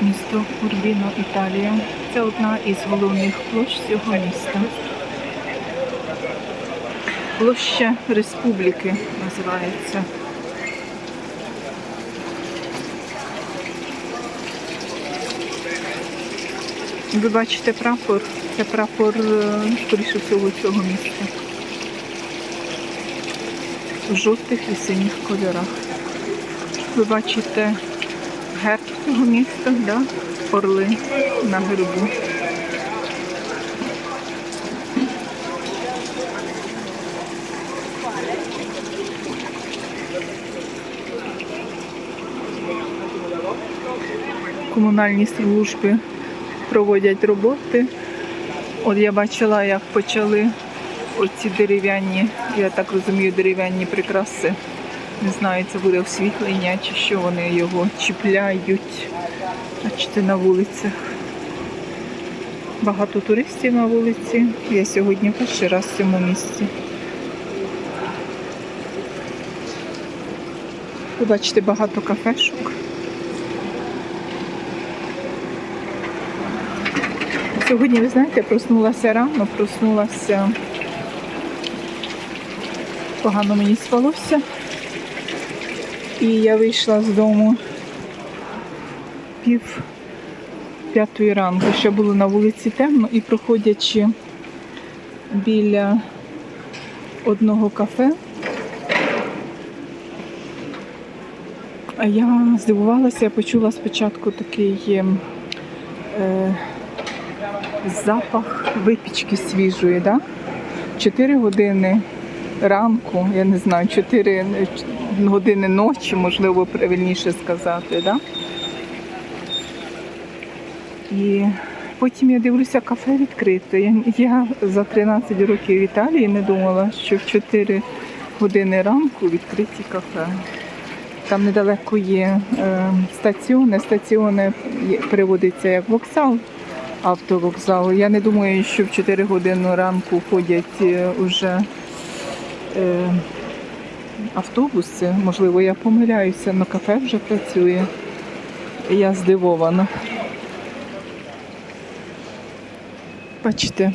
Місто Урбіно, Італія. Це одна із головних площ цього міста. Площа Республіки називається. Ви бачите прапор. Це прапор, е, скоріше всього, цього міста. В жовтих і синіх кольорах. Ви бачите герб цього міста, да? орли на гербу. Комунальні служби проводять роботи. От я бачила, як почали оці дерев'яні, я так розумію, дерев'яні прикраси. Не знаю, це буде освітлення чи що вони його чіпляють. Бачите, на вулицях. Багато туристів на вулиці. Я сьогодні перший раз в цьому місці. Ви бачите багато кафешок. Сьогодні, ви знаєте, проснулася рано, проснулася. Погано мені спалося. І я вийшла з дому пів п'ятої ранку. Ще було на вулиці темно і проходячи біля одного кафе, я здивувалася, я почула спочатку такий е, запах випічки свіжої. Да? Чотири години ранку, я не знаю, 4 години ночі, можливо, правильніше сказати. Да? І потім я дивлюся, кафе відкрите. Я, за 13 років в Італії не думала, що в 4 години ранку відкриті кафе. Там недалеко є е, стаціони. Стаціони переводиться як вокзал, автовокзал. Я не думаю, що в 4 години ранку ходять е, уже е, автобуси. Можливо, я помиляюся, але кафе вже працює. Я здивована. Бачите,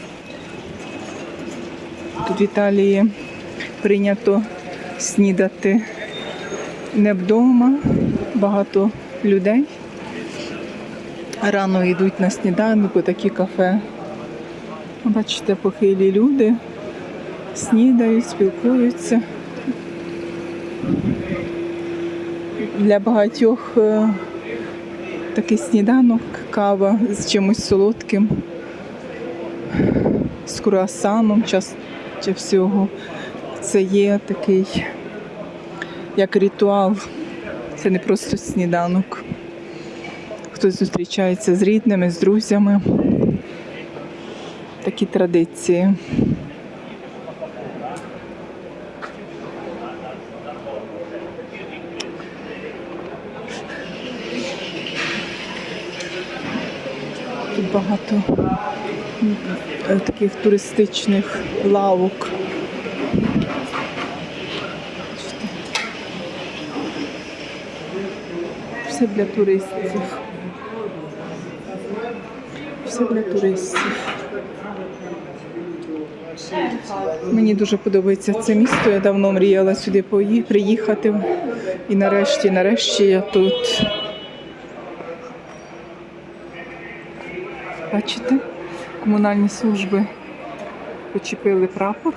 тут в Італії прийнято снідати не вдома. Багато людей рано йдуть на сніданок у такі кафе. Бачите, похилі люди снідають, спілкуються. Для багатьох е, такий сніданок, кава з чимось солодким, з круасаном чи всього. Це є такий як ритуал. Це не просто сніданок. Хтось зустрічається з рідними, з друзями. Такі традиції. Тут багато е, таких туристичних лавок. Все для туристів. Все для туристів. Мені дуже подобається це місто. Я давно мріяла сюди приїхати. І нарешті, нарешті я тут. Бачите, комунальні служби почепили прапор,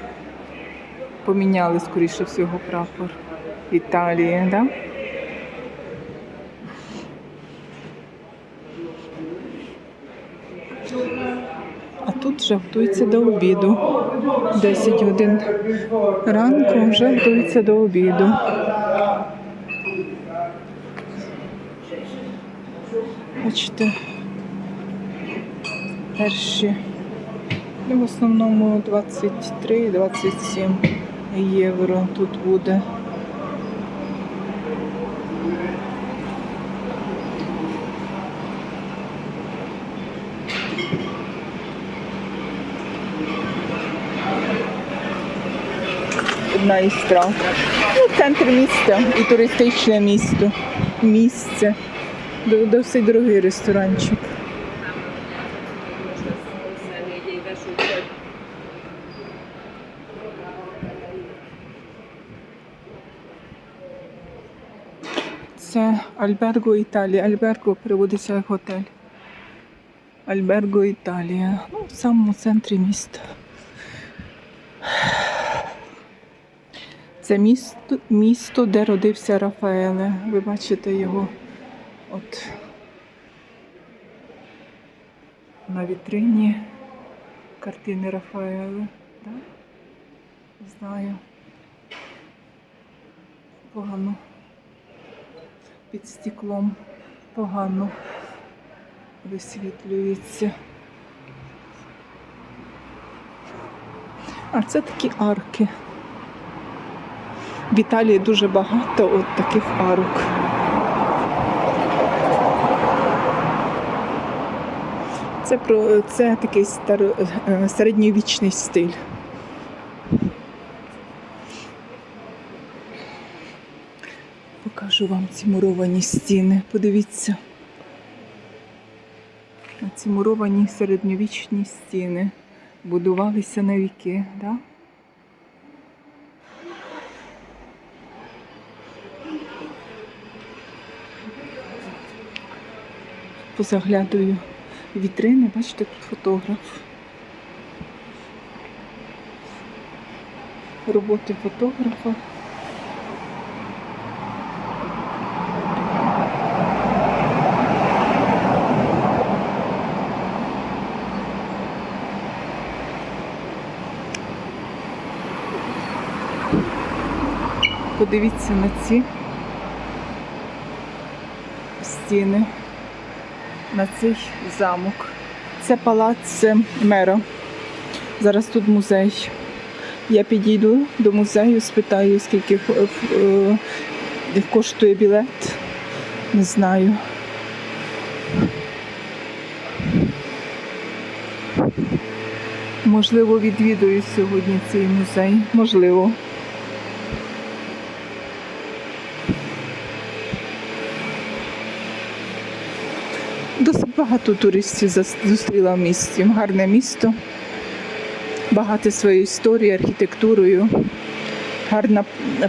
поміняли, скоріше всього, прапор Італії, да? А тут вже готується до обіду. 10 годин ранку вже готується до обіду. Бачите, перші, ну, в основному 23-27 євро тут буде. Одна із страв. Ну, центр міста і туристичне місто. Місце. До- Досить дорогий ресторанчик. Це Альберго Італія. Альберго переводиться як готель. Альберго Італія. Ну, в самому центрі міста. Це місто, місто, де родився Рафаеле. Ви бачите його от на вітрині картини Рафаеле. Да? Знаю. Погано під стеклом погано висвітлюється. А це такі арки. В Італії дуже багато от таких арок. Це, про, це такий старо, е, середньовічний стиль. Покажу вам ці муровані стіни. Подивіться. Ці муровані середньовічні стіни будувалися на віки, да? Позаглядую вітрини, бачите, тут фотограф. Роботи фотографа. Подивіться на ці стіни, на цей замок. Це палац мера. Зараз тут музей. Я підійду до музею, спитаю, скільки е, е, коштує білет. Не знаю. Можливо, відвідую сьогодні цей музей. Можливо. Досить багато туристів зустріла в місті. Гарне місто, багато своєю історією, архітектурою. Гарна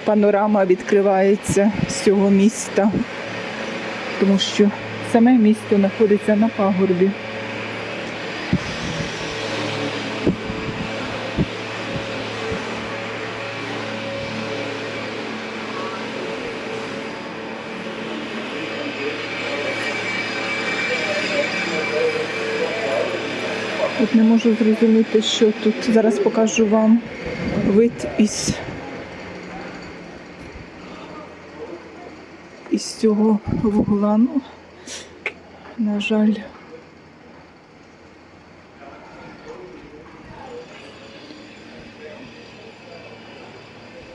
панорама відкривається з цього міста, тому що саме місто знаходиться на пагорбі. От не можу зрозуміти, що тут. Зараз покажу вам вид із, із цього вугла. Ну, на жаль.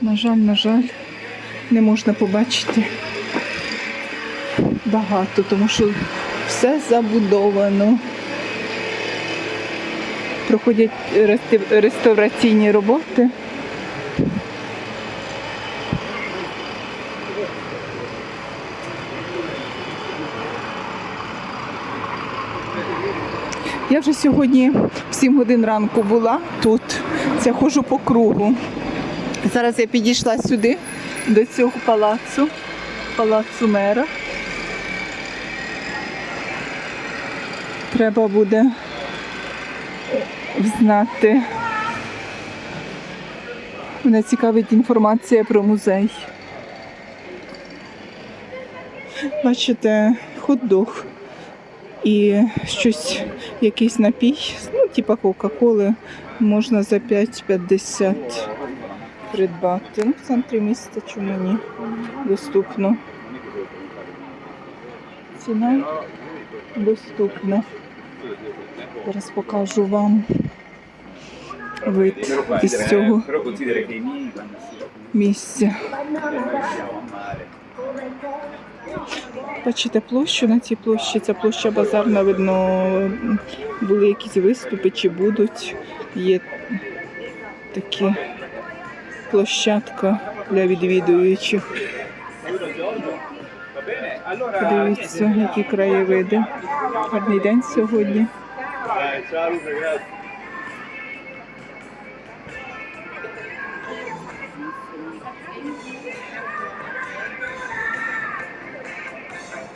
На жаль, на жаль, не можна побачити багато, тому що все забудовано проходять реставраційні роботи. Я вже сьогодні в 7 годин ранку була тут. Це ходжу по кругу. Зараз я підійшла сюди, до цього палацу, палацу мера. Треба буде знати. Мене цікавить інформація про музей. Бачите, хот-дог і щось, якийсь напій, ну, типа Кока-Коли, можна за 5,50 придбати. Ну, в центрі міста чому ні? Доступно. Ціна доступна. Зараз покажу вам вид із цього місця. Бачите площу на цій площі. Це площа базарна, видно, були якісь виступи чи будуть. Є такі площадка для відвідуючих. Дивіться, які краєвиди. Гарний день сьогодні.